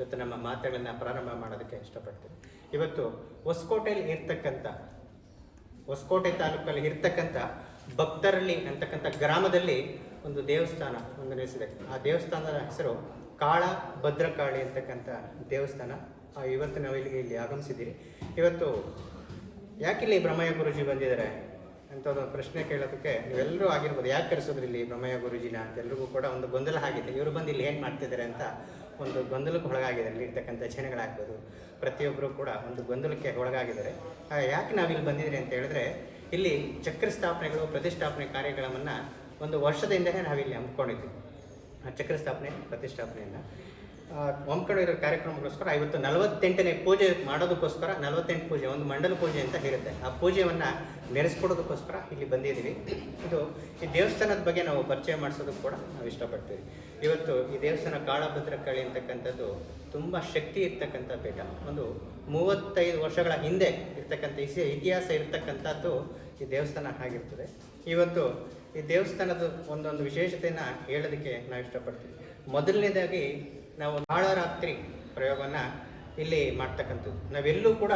ಇವತ್ತು ನಮ್ಮ ಮಾತುಗಳನ್ನು ಪ್ರಾರಂಭ ಮಾಡೋದಕ್ಕೆ ಇಷ್ಟಪಡ್ತೀನಿ. ಇವತ್ತು ಹೊಸಕೋಟೆಯಲ್ಲಿ ಇರ್ತಕ್ಕಂಥ, ಹೊಸಕೋಟೆ ತಾಲೂಕಲ್ಲಿ ಇರ್ತಕ್ಕಂಥ ಭಕ್ತರಳ್ಳಿ ಅಂತಕ್ಕಂಥ ಗ್ರಾಮದಲ್ಲಿ ಒಂದು ದೇವಸ್ಥಾನ ಒಂದು ನೆಲೆಸಿದೆ ಆ ದೇವಸ್ಥಾನದ ಹೆಸರು ಕಾಳ ಭದ್ರಕಾಳಿ ಅಂತಕ್ಕಂಥ ದೇವಸ್ಥಾನ. ಇವತ್ತು ನಾವು ಇಲ್ಲಿಗೆ ಇಲ್ಲಿ ಆಗಮಿಸಿದ್ದೀರಿ. ಇವತ್ತು ಯಾಕಿಲ್ಲಿ ಬ್ರಹ್ಮಯ್ಯ ಗುರುಜಿ ಬಂದಿದ್ದಾರೆ? ಅಂತ ಒಂದು ಪ್ರಶ್ನೆ ಕೇಳೋದಕ್ಕೆ ನೀವೆಲ್ಲರೂ ಆಗಿರ್ಬೋದು, ಯಾಕೆ ಕರೆಸೋದ್ರಿ ಇಲ್ಲಿ ಬ್ರಹ್ಮಯ್ಯ ಗುರುಜಿನ ಅಂತ ಎಲ್ರಿಗೂ ಕೂಡ ಒಂದು ಗೊಂದಲ ಆಗಿದೆ. ಇವರು ಬಂದು ಇಲ್ಲಿ ಏನು ಮಾಡ್ತಿದ್ದಾರೆ ಅಂತ ಒಂದು ಗೊಂದಲಕ್ಕೆ ಒಳಗಾಗಿದ್ದಾರೆ ಅಲ್ಲಿ ಇರ್ತಕ್ಕಂಥ ಜನಗಳಾಗ್ಬೋದು. ಪ್ರತಿಯೊಬ್ಬರು ಕೂಡ ಒಂದು ಗೊಂದಲಕ್ಕೆ ಒಳಗಾಗಿದ್ದಾರೆ. ಯಾಕೆ ಯಾಕೆ ನಾವಿಲ್ಲಿ ಬಂದಿದ್ದೀರಿ ಅಂತ ಹೇಳಿದ್ರೆ, ಇಲ್ಲಿ ಚಕ್ರ ಸ್ಥಾಪನೆಗಳು ಪ್ರತಿಷ್ಠಾಪನೆ ಕಾರ್ಯಗಳನ್ನು ಒಂದು ವರ್ಷದಿಂದಲೇ ನಾವಿಲ್ಲಿ ಹಮ್ಮಿಕೊಂಡಿದ್ವಿ. ಆ ಚಕ್ರ ಸ್ಥಾಪನೆ ಪ್ರತಿಷ್ಠಾಪನೆಯನ್ನು. ಹಮ್ಮಿಕೊಂಡಿರೋ ಕಾರ್ಯಕ್ರಮಕ್ಕೋಸ್ಕರ ಇವತ್ತು ನಲವತ್ತೆಂಟನೇ ಪೂಜೆ ಮಾಡೋದಕ್ಕೋಸ್ಕರ ನಲವತ್ತೆಂಟು ಪೂಜೆ, ಒಂದು ಮಂಡಲ ಪೂಜೆ ಅಂತ ಹೇಳುತ್ತೆ. ಆ ಪೂಜೆಯನ್ನು ನೆರೆಸ್ಕೊಡೋದಕ್ಕೋಸ್ಕರ ಇಲ್ಲಿ ಬಂದಿದ್ದೀವಿ. ಇದು ಈ ದೇವಸ್ಥಾನದ ಬಗ್ಗೆ ನಾವು ಪರಿಚಯ ಮಾಡಿಸೋದಕ್ಕೆ ಕೂಡ ನಾವು ಇಷ್ಟಪಡ್ತೀವಿ. ಇವತ್ತು ಈ ದೇವಸ್ಥಾನ ಕಾಳಭದ್ರಕಾಳಿ ಅಂತಕ್ಕಂಥದ್ದು ತುಂಬ ಶಕ್ತಿ ಇರ್ತಕ್ಕಂಥ ಪೀಠ. ಒಂದು ಮೂವತ್ತೈದು ವರ್ಷಗಳ ಹಿಂದೆ ಇರ್ತಕ್ಕಂಥ ಇಸಿ ಇತಿಹಾಸ ಇರ್ತಕ್ಕಂಥದ್ದು ಈ ದೇವಸ್ಥಾನ ಆಗಿರ್ತದೆ. ಇವತ್ತು ಈ ದೇವಸ್ಥಾನದ ಒಂದೊಂದು ವಿಶೇಷತೆಯನ್ನು ಹೇಳೋದಕ್ಕೆ ನಾವು ಇಷ್ಟಪಡ್ತೀವಿ. ಮೊದಲನೇದಾಗಿ ನಾವು ಕಾಳರಾತ್ರಿ ಪ್ರಯೋಗವನ್ನು ಇಲ್ಲಿ ಮಾಡ್ತಕ್ಕಂಥದ್ದು. ನಾವೆಲ್ಲೂ ಕೂಡ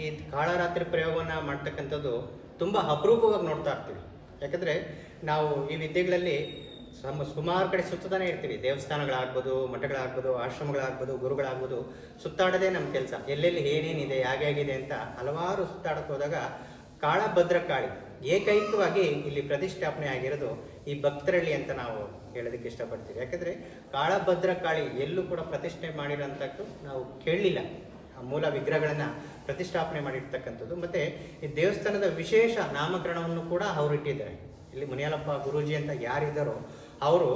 ಈ ಕಾಳರಾತ್ರಿ ಪ್ರಯೋಗವನ್ನು ಮಾಡ್ತಕ್ಕಂಥದ್ದು ತುಂಬ ಅಪರೂಪವಾಗಿ ನೋಡ್ತಾ ಇರ್ತೀವಿ. ಯಾಕಂದರೆ ನಾವು ಈ ವಿದ್ಯೆಗಳಲ್ಲಿ ಸಮ ಸುಮಾರು ಕಡೆ ಸುತ್ತಾನೆ ಇರ್ತೀವಿ. ದೇವಸ್ಥಾನಗಳಾಗ್ಬೋದು, ಮಠಗಳಾಗ್ಬೋದು, ಆಶ್ರಮಗಳಾಗ್ಬೋದು, ಗುರುಗಳಾಗ್ಬೋದು, ಸುತ್ತಾಡೋದೇ ನಮ್ಮ ಕೆಲಸ. ಎಲ್ಲೆಲ್ಲಿ ಏನೇನಿದೆ ಹೇಗಾಗಿದೆ ಅಂತ ಹಲವಾರು ಸುತ್ತಾಡಕ್ಕೆ ಹೋದಾಗ ಕಾಳಭದ್ರಕಾಳಿ ಏಕೈಕವಾಗಿ ಇಲ್ಲಿ ಪ್ರತಿಷ್ಠಾಪನೆ ಆಗಿರೋದು ಈ ಭಕ್ತರಳ್ಳಿ ಅಂತ ನಾವು ಹೇಳೋದಕ್ಕೆ ಇಷ್ಟಪಡ್ತೀವಿ. ಯಾಕಂದರೆ ಕಾಳಭದ್ರಕಾಳಿ ಎಲ್ಲೂ ಕೂಡ ಪ್ರತಿಷ್ಠೆ ಮಾಡಿರೋಂಥದ್ದು ನಾವು ಕೇಳಲಿಲ್ಲ. ಆ ಮೂಲ ವಿಗ್ರಹಗಳನ್ನು ಪ್ರತಿಷ್ಠಾಪನೆ ಮಾಡಿರ್ತಕ್ಕಂಥದ್ದು. ಮತ್ತು ಈ ದೇವಸ್ಥಾನದ ವಿಶೇಷ ನಾಮಕರಣವನ್ನು ಕೂಡ ಅವರು ಇಟ್ಟಿದ್ದಾರೆ. ಇಲ್ಲಿ ಮುನಿಯಾಲಪ್ಪ ಗುರೂಜಿ ಅಂತ ಯಾರಿದ್ದಾರೋ ಅವರು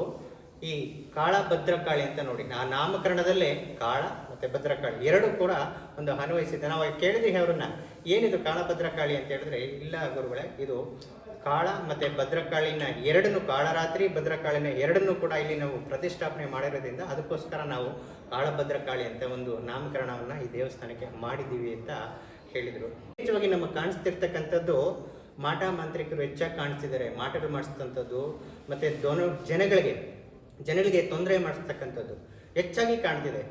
ಈ ಕಾಳ ಭದ್ರಕಾಳಿ ಅಂತ ನೋಡಿ, ಆ ನಾಮಕರಣದಲ್ಲೇ ಕಾಳ ಮತ್ತೆ ಭದ್ರಕಾಳಿ ಎರಡು ಕೂಡ ಒಂದು ಅನ್ವಯಿಸಿದ್ದೆ. ನಾವು ಕೇಳಿದ್ವಿ ಅವ್ರನ್ನ. ಏನಿದು ಕಾಳಭದ್ರಕಾಳಿ ಅಂತ ಹೇಳಿದ್ರೆ, ಇಲ್ಲ ಗುರುಗಳೇ, ಇದು ಕಾಳ ಮತ್ತೆ ಭದ್ರಕಾಳಿನ ಎರಡನ್ನು ಕಾಳರಾತ್ರಿ, ಭದ್ರಕಾಳಿನ ಎರಡನ್ನು ಕೂಡ ಇಲ್ಲಿ ನಾವು ಪ್ರತಿಷ್ಠಾಪನೆ ಮಾಡಿರೋದ್ರಿಂದ ಅದಕ್ಕೋಸ್ಕರ ನಾವು ಕಾಳಭದ್ರಕಾಳಿ ಅಂತ ಒಂದು ನಾಮಕರಣವನ್ನ ಈ ದೇವಸ್ಥಾನಕ್ಕೆ ಮಾಡಿದ್ದೀವಿ ಅಂತ ಹೇಳಿದರು. ಹೆಚ್ಚವಾಗಿ ನಮಗೆ ಕಾಣಿಸ್ತಿರ್ತಕ್ಕಂಥದ್ದು ಮಾಟ ಮಾಂತ್ರಿಕರು ಹೆಚ್ಚಾಗಿ ಕಾಣಿಸ್ತಿದ್ದಾರೆ. ಮಾಟಗಳು ಮಾಡಿಸ್ತಕ್ಕಂಥದ್ದು ಮತ್ತೆ ದೊನ ಜನಗಳಿಗೆ ಜನಗಳಿಗೆ ತೊಂದರೆ ಮಾಡಿಸ್ತಕ್ಕಂಥದ್ದು ಹೆಚ್ಚಾಗಿ ಕಾಣ್ತಿದೆ.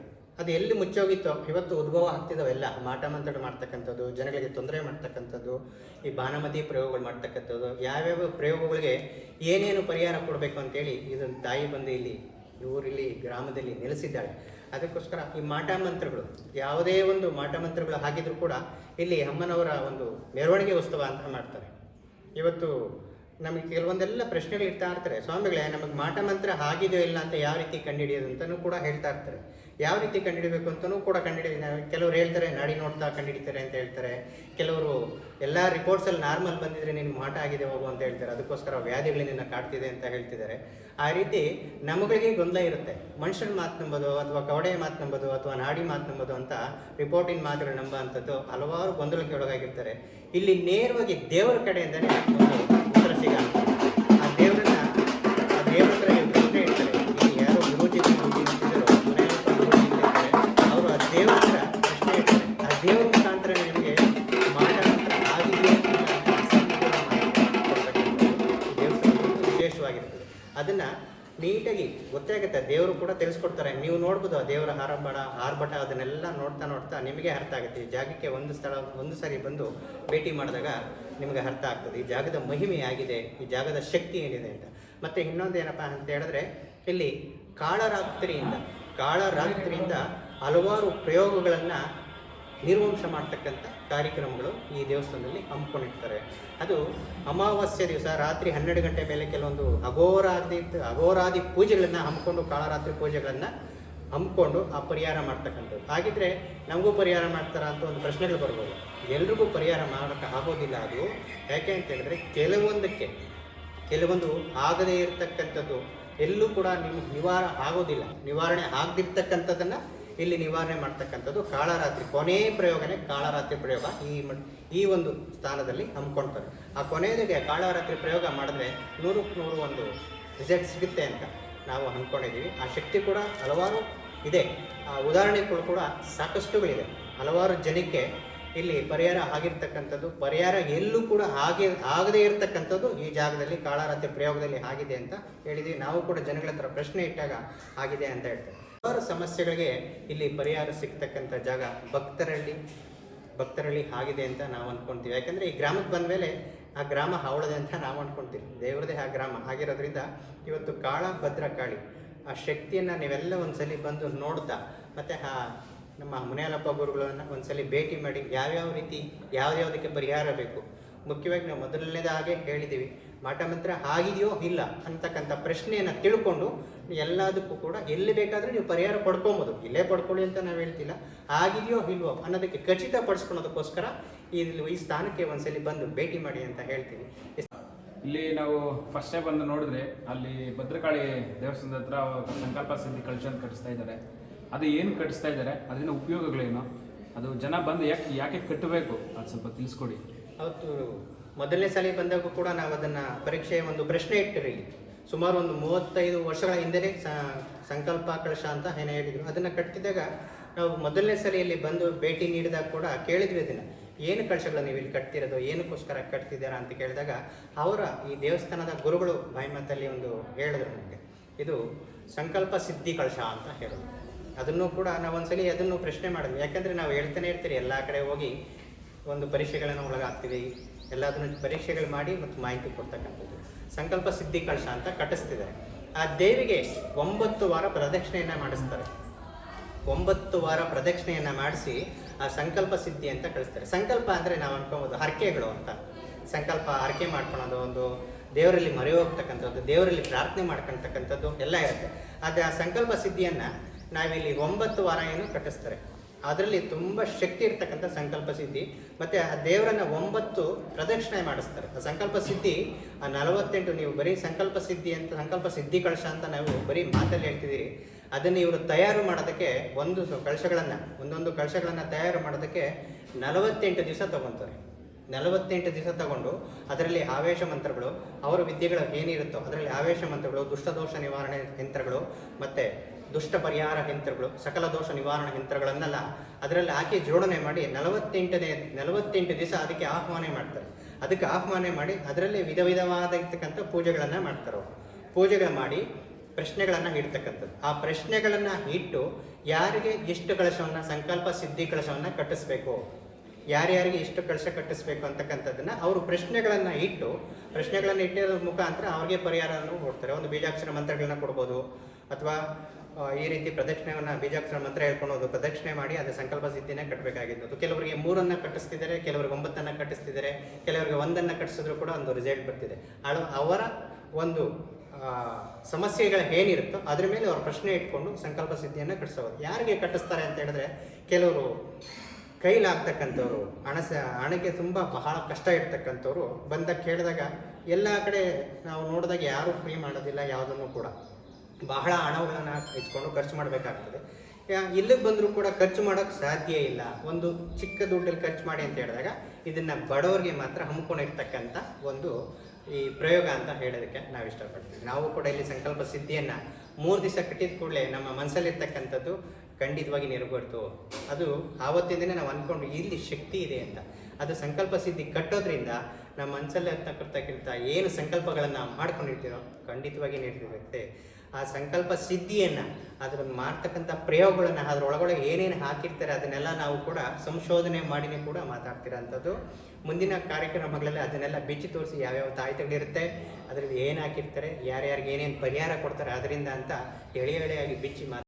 ಅದು ಎಲ್ಲಿ ಮುಚ್ಚೋಗಿತ್ತೋ, ಇವತ್ತು ಉದ್ಭವ ಆಗ್ತಿದಾವೆಲ್ಲ ಮಾಟ ಮಂತ್ರ ಮಾಡ್ತಕ್ಕಂಥದ್ದು, ಜನಗಳಿಗೆ ತೊಂದರೆ ಮಾಡ್ತಕ್ಕಂಥದ್ದು, ಈ ಬಾನಮತಿ ಪ್ರಯೋಗಗಳು ಮಾಡ್ತಕ್ಕಂಥದ್ದು, ಯಾವ್ಯಾವ ಪ್ರಯೋಗಗಳಿಗೆ ಏನೇನು ಪರಿಹಾರ ಕೊಡಬೇಕು ಅಂತೇಳಿ ಇದೊಂದು ತಾಯಿ ಬಂದು ಇಲ್ಲಿ ಊರಿಲ್ಲಿ ಗ್ರಾಮದಲ್ಲಿ ನೆಲೆಸಿದ್ದಾಳೆ. ಅದಕ್ಕೋಸ್ಕರ ಈ ಮಾಟ ಮಂತ್ರಗಳು, ಯಾವುದೇ ಒಂದು ಮಾಟ ಮಂತ್ರಗಳು ಹಾಕಿದ್ರು ಕೂಡ ಇಲ್ಲಿ ಅಮ್ಮನವರ ಒಂದು ಮೆರವಣಿಗೆ ಉತ್ಸವ ಅಂತ ಮಾಡ್ತಾರೆ. ಇವತ್ತು ನಮಗೆ ಕೆಲವೊಂದೆಲ್ಲ ಪ್ರಶ್ನೆಗಳು ಇರ್ತಾ ಇರ್ತಾರೆ. ಸ್ವಾಮಿಗಳೇ, ನಮಗೆ ಮಾಟ ಮಂತ್ರ ಆಗಿದೆಯೋ ಇಲ್ಲ ಅಂತ ಯಾವ ರೀತಿ ಕಂಡುಹಿಡಿಯೋದು ಅಂತಲೂ ಕೂಡ ಹೇಳ್ತಾ ಇರ್ತಾರೆ. ಯಾವ ರೀತಿ ಕಂಡುಹಿಡಬೇಕು ಅಂತಲೂ ಕೂಡ ಕಂಡುಹಿಡಿದ ಕೆಲವರು ಹೇಳ್ತಾರೆ, ನಾಡಿ ನೋಡ್ತಾ ಕಂಡುಹಿಡಿತಾರೆ ಅಂತ ಹೇಳ್ತಾರೆ. ಕೆಲವರು ಎಲ್ಲ ರಿಪೋರ್ಟ್ಸಲ್ಲಿ ನಾರ್ಮಲ್ ಬಂದಿದ್ರೆ ನಿನ್ಗೆ ಮಾಟ ಆಗಿದೆ ಹೋಗು ಅಂತ ಹೇಳ್ತಾರೆ. ಅದಕ್ಕೋಸ್ಕರ ವ್ಯಾಧಿಗಳು ನಿನ್ನ ಕಾಡ್ತಿದೆ ಅಂತ ಹೇಳ್ತಿದ್ದಾರೆ. ಆ ರೀತಿ ನಮಗಳಿಗೆ ಗೊಂದಲ ಇರುತ್ತೆ. ಮನುಷ್ಯನ ಮಾತು ನಂಬೋದು ಅಥವಾ ಕವಡೆ ಮಾತು ನಂಬೋದು ಅಥವಾ ನಾಡಿ ಮಾತು ನಂಬೋದು ಅಂತ ರಿಪೋರ್ಟಿನ ಮಾತುಗಳು ನಂಬೋ ಅಂಥದ್ದು ಹಲವಾರು ಗೊಂದಲಕ್ಕೆ ಒಳಗಾಗಿರ್ತಾರೆ. ಇಲ್ಲಿ ನೇರವಾಗಿ ದೇವರ ಕಡೆಯಿಂದನೇ ಅದನ್ನ ನೀಟಾಗಿ ಗೊತ್ತಾಗುತ್ತೆ, ದೇವರು ಕೂಡ ತಿಳಿಸ್ಕೊಡ್ತಾರೆ. ನೀವು ನೋಡ್ಬೋದು ಆ ದೇವರ ಹಾರಬಡ ಆರ್ಭಟ, ಅದನ್ನೆಲ್ಲ ನೋಡ್ತಾ ನೋಡ್ತಾ ನಿಮಗೆ ಅರ್ಥ ಆಗುತ್ತೆ. ಈ ಜಾಗಕ್ಕೆ ಒಂದು ಸ್ಥಳ, ಒಂದು ಸಾರಿ ಬಂದು ಭೇಟಿ ಮಾಡಿದಾಗ ನಿಮಗೆ ಅರ್ಥ ಆಗ್ತದೆ. ಈ ಜಾಗದ ಮಹಿಮೆ ಆಗಿದೆ, ಈ ಜಾಗದ ಶಕ್ತಿ ಏನಿದೆ ಅಂತ. ಮತ್ತೆ ಇನ್ನೊಂದು ಏನಪ್ಪ ಅಂತ ಹೇಳಿದ್ರೆ, ಇಲ್ಲಿ ಕಾಳರಾತ್ರಿಯಿಂದ ಕಾಳರಾತ್ರಿಯಿಂದ ಹಲವಾರು ಪ್ರಯೋಗಗಳನ್ನು ನಿರ್ವಂಶ ಮಾಡ್ತಕ್ಕಂಥ ಕಾರ್ಯಕ್ರಮಗಳು ಈ ದೇವಸ್ಥಾನದಲ್ಲಿ ಹಮ್ಮಿಕೊಂಡಿರ್ತಾರೆ ಅದು ಅಮಾವಾಸ್ಯ ದಿವಸ ರಾತ್ರಿ ಹನ್ನೆರಡು ಗಂಟೆ ಮೇಲೆ ಕೆಲವೊಂದು ಅಘೋರಾದಿ ಅಘೋರಾದಿ ಪೂಜೆಗಳನ್ನು ಹಮ್ಮಿಕೊಂಡು ಕಾಳರಾತ್ರಿ ಪೂಜೆಗಳನ್ನು ಹಮ್ಮಿಕೊಂಡು ಆ ಪರಿಹಾರ ಮಾಡ್ತಕ್ಕಂಥದ್ದು. ಹಾಗಿದ್ರೆ ನಮಗೂ ಪರಿಹಾರ ಮಾಡ್ತಾರ ಅಂತ ಒಂದು ಪ್ರಶ್ನೆಗಳು ಬರ್ಬೋದು. ಎಲ್ರಿಗೂ ಪರಿಹಾರ ಮಾಡೋಕ್ಕೆ ಆಗೋದಿಲ್ಲ ಅದು. ಯಾಕೆ ಅಂತೇಳಿದ್ರೆ ಕೆಲವೊಂದಕ್ಕೆ, ಕೆಲವೊಂದು ಆಗದೇ ಇರತಕ್ಕಂಥದ್ದು ಎಲ್ಲೂ ಕೂಡ ನಿಮ್ಗೆ ನಿವಾರ ಆಗೋದಿಲ್ಲ. ನಿವಾರಣೆ ಆಗದಿರ್ತಕ್ಕಂಥದ್ದನ್ನು ಇಲ್ಲಿ ನಿವಾರಣೆ ಮಾಡ್ತಕ್ಕಂಥದ್ದು ಕಾಳರಾತ್ರಿ. ಕೊನೆಯ ಪ್ರಯೋಗನೇ ಕಾಳರಾತ್ರಿ ಪ್ರಯೋಗ. ಈ ಈ ಒಂದು ಸ್ಥಾನದಲ್ಲಿ ಹಮ್ಮಿಕೊಳ್ತಾರೆ ಆ ಕೊನೆಯದಿಗೆ ಕಾಳರಾತ್ರಿ ಪ್ರಯೋಗ ಮಾಡಿದ್ರೆ ನೂರಕ್ಕೆ ನೂರು ಒಂದು ರಿಸಲ್ಟ್ ಸಿಗುತ್ತೆ ಅಂತ ನಾವು ಅಂದ್ಕೊಂಡಿದ್ದೀವಿ ಆ ಶಕ್ತಿ ಕೂಡ ಹಲವಾರು ಇದೆ. ಆ ಉದಾಹರಣೆಗಳು ಕೂಡ ಸಾಕಷ್ಟುಗಳಿದೆ. ಹಲವಾರು ಜನಕ್ಕೆ ಇಲ್ಲಿ ಪರಿಹಾರ ಆಗಿರ್ತಕ್ಕಂಥದ್ದು, ಪರಿಹಾರ ಎಲ್ಲೂ ಕೂಡ ಆಗಿ ಆಗದೇ ಇರತಕ್ಕಂಥದ್ದು ಈ ಜಾಗದಲ್ಲಿ ಕಾಳರಾತ್ರಿ ಪ್ರಯೋಗದಲ್ಲಿ ಆಗಿದೆ ಅಂತ ಹೇಳಿದ್ವಿ ನಾವು ಕೂಡ ಜನಗಳ ಹತ್ರ ಪ್ರಶ್ನೆ ಇಟ್ಟಾಗ ಆಗಿದೆ ಅಂತ ಹೇಳ್ತಾರೆ ಹಲವಾರು ಸಮಸ್ಯೆಗಳಿಗೆ ಇಲ್ಲಿ ಪರಿಹಾರ ಸಿಗ್ತಕ್ಕಂಥ ಜಾಗ ಭಕ್ತರಳ್ಳಿ. ಭಕ್ತರಳ್ಳಿ ಆಗಿದೆ ಅಂತ ನಾವು ಅಂದ್ಕೊಳ್ತೀವಿ ಯಾಕಂದ್ರೆ ಈ ಗ್ರಾಮಕ್ಕೆ ಬಂದ ಮೇಲೆ ಆ ಗ್ರಾಮ ಹಾವಳದೆ ಅಂತ ನಾವು ಅಂದ್ಕೊಳ್ತೀವಿ ದೇವ್ರದೇ ಆ ಗ್ರಾಮ. ಆಗಿರೋದ್ರಿಂದ ಇವತ್ತು ಕಾಳ ಭದ್ರ ಕಾಳಿ. ಆ ಶಕ್ತಿಯನ್ನು ನೀವೆಲ್ಲ ಒಂದ್ಸಲಿ ಬಂದು ನೋಡ್ತಾ, ಮತ್ತೆ ಆ ನಮ್ಮ ಮುನಿಯಾಲಪ್ಪ ಗುರುಗಳನ್ನ ಒಂದ್ಸಲಿ ಭೇಟಿ ಮಾಡಿ, ಯಾವ್ಯಾವ ರೀತಿ ಯಾವ್ಯಾವುದಕ್ಕೆ ಪರಿಹಾರ ಬೇಕು ಮುಖ್ಯವಾಗಿ ನಾವು ಮೊದಲನೇದಾಗೆ ಹೇಳಿದ್ದೀವಿ. ಮಠ ಮಂತ್ರ ಆಗಿದೆಯೋ ಇಲ್ಲ ಅಂತಕ್ಕಂಥ ಪ್ರಶ್ನೆಯನ್ನು ತಿಳ್ಕೊಂಡು ಎಲ್ಲದಕ್ಕೂ ಕೂಡ ಎಲ್ಲಿ ಬೇಕಾದರೂ ನೀವು ಪರಿಹಾರ ಪಡ್ಕೊಬೋದು. ಇಲ್ಲೇ ಪಡ್ಕೊಳ್ಳಿ ಅಂತ ನಾವು ಹೇಳ್ತಿಲ್ಲ. ಆಗಿದೆಯೋ ಇಲ್ವೋ ಅನ್ನೋದಕ್ಕೆ ಖಚಿತಪಡಿಸ್ಕೊಳೋದಕ್ಕೋಸ್ಕರ ಇಲ್ಲಿ ಈ ಸ್ಥಾನಕ್ಕೆ ಒಂದ್ಸಲಿ ಬಂದು ಭೇಟಿ ಮಾಡಿ ಅಂತ ಹೇಳ್ತೀವಿ ಇಲ್ಲಿ ನಾವು ಫಸ್ಟೇ ಬಂದು ನೋಡಿದ್ರೆ ಅಲ್ಲಿ ಭದ್ರಕಾಳಿ ದೇವಸ್ಥಾನದ ಹತ್ರ ಸಂಕಲ್ಪ ಸಿದ್ಧಿ ಕಳ್ಸನ್ ಕಟ್ಟಿಸ್ತಾ ಇದ್ದಾರೆ. ಅದು ಏನು ಕಟ್ಟಿಸ್ತಾ ಇದ್ದಾರೆ? ಅದರಿಂದ ಉಪಯೋಗಗಳೇನು? ಅದು ಜನ ಬಂದು ಯಾಕೆ ಯಾಕೆ ಕಟ್ಟಬೇಕು? ಅದು ಸ್ವಲ್ಪ ತಿಳಿಸ್ಕೊಡಿ. ಅವತ್ತು ಮೊದಲನೇ ಸಲ ಬಂದಾಗ ಕೂಡ ನಾವು ಅದನ್ನು ಪರೀಕ್ಷೆಯ ಒಂದು ಪ್ರಶ್ನೆ ಇಟ್ಟಿರಿ. ಸುಮಾರು ಒಂದು ಮೂವತ್ತೈದು ವರ್ಷಗಳ ಹಿಂದೆನೇ ಸಂಕಲ್ಪ ಕಳಶ ಅಂತ ಏನೇ ಹೇಳಿದ್ರು. ಅದನ್ನು ಕಟ್ಟಿದಾಗ ನಾವು ಮೊದಲನೇ ಸಲಿಯಲ್ಲಿ ಬಂದು ಭೇಟಿ ನೀಡಿದಾಗ ಕೂಡ ಕೇಳಿದ್ವಿ ಅದನ್ನು. ಏನು ಕಳಶಗಳು ನೀವು ಇಲ್ಲಿ ಕಟ್ತಿರೋದು? ಏನಕ್ಕೋಸ್ಕರ ಕಟ್ತಿದ್ದೀರಾ ಅಂತ ಕೇಳಿದಾಗ ಅವರ ಈ ದೇವಸ್ಥಾನದ ಗುರುಗಳು ಬಾಯಿ ಮಾತಲ್ಲಿ ಒಂದು ಹೇಳಿದ್ರು ನಮಗೆ. ಇದು ಸಂಕಲ್ಪ ಸಿದ್ಧಿ ಕಳಶ ಅಂತ ಹೇಳಿದ್ರು. ಅದನ್ನು ಕೂಡ ನಾವು ಒಂದ್ಸಲಿ ಅದನ್ನು ಪ್ರಶ್ನೆ ಮಾಡಿದ್ವಿ. ಯಾಕಂದರೆ ನಾವು ಹೇಳ್ತಾನೆ ಇರ್ತೀರಿ, ಎಲ್ಲ ಕಡೆ ಹೋಗಿ ಒಂದು ಪರೀಕ್ಷೆಗಳನ್ನು ಒಳಗಾಗ್ತಿದೆ. ಎಲ್ಲದನ್ನು ಪರೀಕ್ಷೆಗಳು ಮಾಡಿ ಮತ್ತು ಮಾಹಿತಿ ಕೊಡ್ತಕ್ಕಂಥದ್ದು. ಸಂಕಲ್ಪ ಸಿದ್ಧಿ ಕಳಶ ಅಂತ ಕಟ್ಟಿಸ್ತಿದ್ದಾರೆ. ಆ ದೇವಿಗೆ ಒಂಬತ್ತು ವಾರ ಪ್ರದಕ್ಷಿಣೆಯನ್ನು ಮಾಡಿಸ್ತಾರೆ. ಒಂಬತ್ತು ವಾರ ಪ್ರದಕ್ಷಿಣೆಯನ್ನು ಮಾಡಿಸಿ ಆ ಸಂಕಲ್ಪ ಸಿದ್ಧಿ ಅಂತ ಕಳಿಸ್ತಾರೆ. ಸಂಕಲ್ಪ ಅಂದರೆ ನಾವು ಅನ್ಕೊಬೋದು ಹರಕೆಗಳು ಅಂತ. ಸಂಕಲ್ಪ ಹರಕೆ ಮಾಡ್ಕೊಳೋದು ಒಂದು ದೇವರಲ್ಲಿ ಮರೆ ಹೋಗ್ತಕ್ಕಂಥದ್ದು ದೇವರಲ್ಲಿ ಪ್ರಾರ್ಥನೆ ಮಾಡ್ಕೊಳ್ತಕ್ಕಂಥದ್ದು ಎಲ್ಲ ಇರುತ್ತೆ. ಆದರೆ ಆ ಸಂಕಲ್ಪ ಸಿದ್ಧಿಯನ್ನು ನಾವಿಲ್ಲಿ ಒಂಬತ್ತು ವಾರ ಏನು ಕಟ್ಟಿಸ್ತಾರೆ. ಅದರಲ್ಲಿ ತುಂಬ ಶಕ್ತಿ ಇರ್ತಕ್ಕಂಥ ಸಂಕಲ್ಪ ಸಿದ್ಧಿ. ಮತ್ತು ಆ ದೇವರನ್ನ ಒಂಬತ್ತು ಪ್ರದಕ್ಷಿಣೆ ಮಾಡಿಸ್ತಾರೆ. ಆ ಸಂಕಲ್ಪ ಸಿದ್ಧಿ, ಆ ನಲವತ್ತೆಂಟು ನೀವು ಬರೀ ಸಂಕಲ್ಪ ಸಿದ್ಧಿ ಅಂತ, ಸಂಕಲ್ಪ ಸಿದ್ಧಿ ಕಳಶ ಅಂತ ನಾವು ಬರೀ ಮಾತಲ್ಲಿ ಹೇಳ್ತಿದ್ದೀರಿ. ಅದನ್ನು ಇವರು ತಯಾರು ಮಾಡೋದಕ್ಕೆ ಒಂದು ಕಳಶಗಳನ್ನು, ಒಂದೊಂದು ಕಳಶಗಳನ್ನು ತಯಾರು ಮಾಡೋದಕ್ಕೆ ನಲವತ್ತೆಂಟು ದಿವಸ ತಗೊತಾರೆ. ನಲವತ್ತೆಂಟು ದಿವಸ ತಗೊಂಡು ಅದರಲ್ಲಿ ಆವೇಶ ಮಂತ್ರಗಳು, ಅವರ ವಿದ್ಯೆಗಳು ಏನಿರುತ್ತೋ, ಅದರಲ್ಲಿ ಆವೇಶ ಮಂತ್ರಗಳು, ದುಷ್ಟದೋಷ ನಿವಾರಣೆ ಯಂತ್ರಗಳು, ಮತ್ತು ದುಷ್ಟ ಪರಿಹಾರ ಯಂತ್ರಗಳು ಸಕಲ ದೋಷ ನಿವಾರಣ ಯಂತ್ರಗಳನ್ನೆಲ್ಲ ಅದರಲ್ಲಿ ಹಾಕಿ ಜೋಡಣೆ ಮಾಡಿ ನಲವತ್ತೆಂಟನೇ, ನಲವತ್ತೆಂಟು ದಿವಸ ಅದಕ್ಕೆ ಆಹ್ವಾನ ಮಾಡ್ತಾರೆ. ಅದಕ್ಕೆ ಆಹ್ವಾನ ಮಾಡಿ ಅದರಲ್ಲಿ ವಿಧ ವಿಧವಾದ ಇರ್ತಕ್ಕಂಥ ಪೂಜೆಗಳನ್ನು ಮಾಡ್ತಾರೆ ಪೂಜೆಗಳು ಮಾಡಿ ಪ್ರಶ್ನೆಗಳನ್ನು ಇಡ್ತಕ್ಕಂಥದ್ದು ಆ ಪ್ರಶ್ನೆಗಳನ್ನು ಇಟ್ಟು ಯಾರಿಗೆ ಎಷ್ಟು ಕಳಶವನ್ನು, ಸಂಕಲ್ಪ ಸಿದ್ಧಿ ಕಳಶವನ್ನು ಕಟ್ಟಿಸ್ಬೇಕು? ಯಾರ್ಯಾರಿಗೆ ಎಷ್ಟು ಕಳಶ ಕಟ್ಟಿಸ್ಬೇಕು ಅಂತಕ್ಕಂಥದ್ದನ್ನು ಅವರು ಪ್ರಶ್ನೆಗಳನ್ನು ಇಟ್ಟು ಪ್ರಶ್ನೆಗಳನ್ನು ಇಟ್ಟಿರೋ ಮುಖಾಂತರ ಅವ್ರಿಗೆ ಪರಿಹಾರವನ್ನು ಕೊಡ್ತಾರೆ. ಒಂದು ಬೀಜಾಕ್ಷರ ಮಂತ್ರಗಳನ್ನ ಕೊಡ್ಬೋದು, ಅಥವಾ ಈ ರೀತಿ ಪ್ರದಕ್ಷಿಣೆಯನ್ನು ಬೀಜಾಕ್ಷರ ಮಂತ್ರ ಹೇಳ್ಕೊಳೋದು ಪ್ರದಕ್ಷಿಣೆ ಮಾಡಿ ಅದು ಸಂಕಲ್ಪ ಸಿದ್ಧಿನೇ ಕಟ್ಟಬೇಕಾಗಿದ್ದು ಕೆಲವರಿಗೆ ಮೂರನ್ನು ಕಟ್ಟಿಸ್ತಿದ್ದಾರೆ, ಕೆಲವರಿಗೆ ಒಂಬತ್ತನ್ನು ಕಟ್ಟಿಸ್ತಿದ್ದಾರೆ, ಕೆಲವರಿಗೆ ಒಂದನ್ನು ಕಟ್ಟಿಸಿದ್ರು ಕೂಡ ಒಂದು ರಿಸಲ್ಟ್ ಬರ್ತಿದೆ. ಅಳು, ಅವರ ಒಂದು ಸಮಸ್ಯೆಗಳು ಏನಿರುತ್ತೋ ಅದ್ರ ಮೇಲೆ ಅವ್ರ ಪ್ರಶ್ನೆ ಇಟ್ಕೊಂಡು ಸಂಕಲ್ಪ ಸಿದ್ಧಿಯನ್ನು ಕಟ್ಟಿಸೋದು ಯಾರಿಗೆ ಕಟ್ಟಿಸ್ತಾರೆ ಅಂತ ಹೇಳಿದ್ರೆ ಕೆಲವರು ಕೈಲಾಗ್ತಕ್ಕಂಥವ್ರು ಹಣ ಸ ಹಣಕ್ಕೆ ತುಂಬ ಬಹಳ ಕಷ್ಟ ಇರ್ತಕ್ಕಂಥವ್ರು ಬಂದಾಗ ಕೇಳಿದಾಗ ಎಲ್ಲ ಕಡೆ ನಾವು ನೋಡಿದಾಗ ಯಾರೂ ಫ್ರೀ ಮಾಡೋದಿಲ್ಲ, ಯಾವುದನ್ನು ಕೂಡ. ಬಹಳ ಹಣವನ್ನು ಇಟ್ಕೊಂಡು ಖರ್ಚು ಮಾಡಬೇಕಾಗ್ತದೆ. ಇಲ್ಲಿಗೆ ಬಂದರೂ ಕೂಡ ಖರ್ಚು ಮಾಡೋಕ್ಕೆ ಸಾಧ್ಯ ಇಲ್ಲ. ಒಂದು ಚಿಕ್ಕ ದುಡ್ಡಲ್ಲಿ ಖರ್ಚು ಮಾಡಿ ಅಂತ ಹೇಳಿದಾಗ ಇದನ್ನು ಬಡವರಿಗೆ ಮಾತ್ರ ಹಮ್ಮಿಕೊಂಡಿರ್ತಕ್ಕಂಥ ಒಂದು ಈ ಪ್ರಯೋಗ ಅಂತ ಹೇಳೋದಕ್ಕೆ ನಾವು ಇಷ್ಟಪಡ್ತೀವಿ. ನಾವು ಕೂಡ ಇಲ್ಲಿ ಸಂಕಲ್ಪ ಸಿದ್ಧಿಯನ್ನು ಮೂರು ದಿವಸ ಕಟ್ಟಿದ ಕೂಡಲೇ ನಮ್ಮ ಮನಸ್ಸಲ್ಲಿರ್ತಕ್ಕಂಥದ್ದು ಖಂಡಿತವಾಗಿ ನೆರವೇರ್ತು. ಅದು ಆವತ್ತಿಂದನೇ ನಾವು ಅಂದ್ಕೊಂಡು ಇಲ್ಲಿ ಶಕ್ತಿ ಇದೆ ಅಂತ. ಅದು ಸಂಕಲ್ಪ ಸಿದ್ಧಿ ಕಟ್ಟೋದ್ರಿಂದ ನಮ್ಮ ಮನಸ್ಸಲ್ಲಿ ಇರ್ತಕ್ಕಂಥ ಏನು ಸಂಕಲ್ಪಗಳನ್ನು ಮಾಡ್ಕೊಂಡಿರ್ತೀರೋ ಖಂಡಿತವಾಗಿ ನೀಡ್ತಿರುತ್ತೆ ಆ ಸಂಕಲ್ಪ ಸಿದ್ಧಿಯನ್ನು, ಅದ್ರ ಮಾಡ್ತಕ್ಕಂಥ ಪ್ರಯೋಗಗಳನ್ನು, ಅದ್ರ ಒಳಗೊಳಗೆ ಏನೇನು ಹಾಕಿರ್ತಾರೆ, ಅದನ್ನೆಲ್ಲ ನಾವು ಕೂಡ ಸಂಶೋಧನೆ ಮಾಡಿನೇ ಕೂಡ ಮಾತಾಡ್ತಿರೋಂಥದ್ದು. ಮುಂದಿನ ಕಾರ್ಯಕ್ರಮಗಳಲ್ಲಿ ಅದನ್ನೆಲ್ಲ ಬಿಚ್ಚಿ ತೋರಿಸಿ ಯಾವ್ಯಾವ ತಾಯ್ತಗಳಿರುತ್ತೆ ಅದರಲ್ಲಿ ಏನು ಹಾಕಿರ್ತಾರೆ, ಯಾರ್ಯಾರಿಗೆ ಏನೇನು ಪರಿಹಾರ ಕೊಡ್ತಾರೆ, ಅದರಿಂದ ಅಂತ ಎಳೆ ಎಳೆಯಾಗಿ ಬಿಚ್ಚಿ ಮಾತು